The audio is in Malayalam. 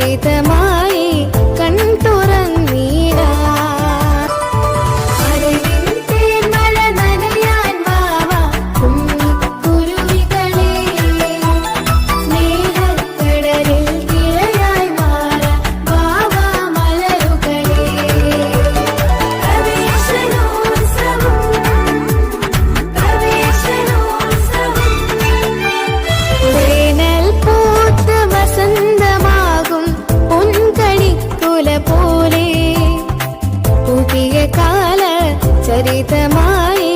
ചരിതമായി പോലെ. പുതിയ കാല ചരിതമായി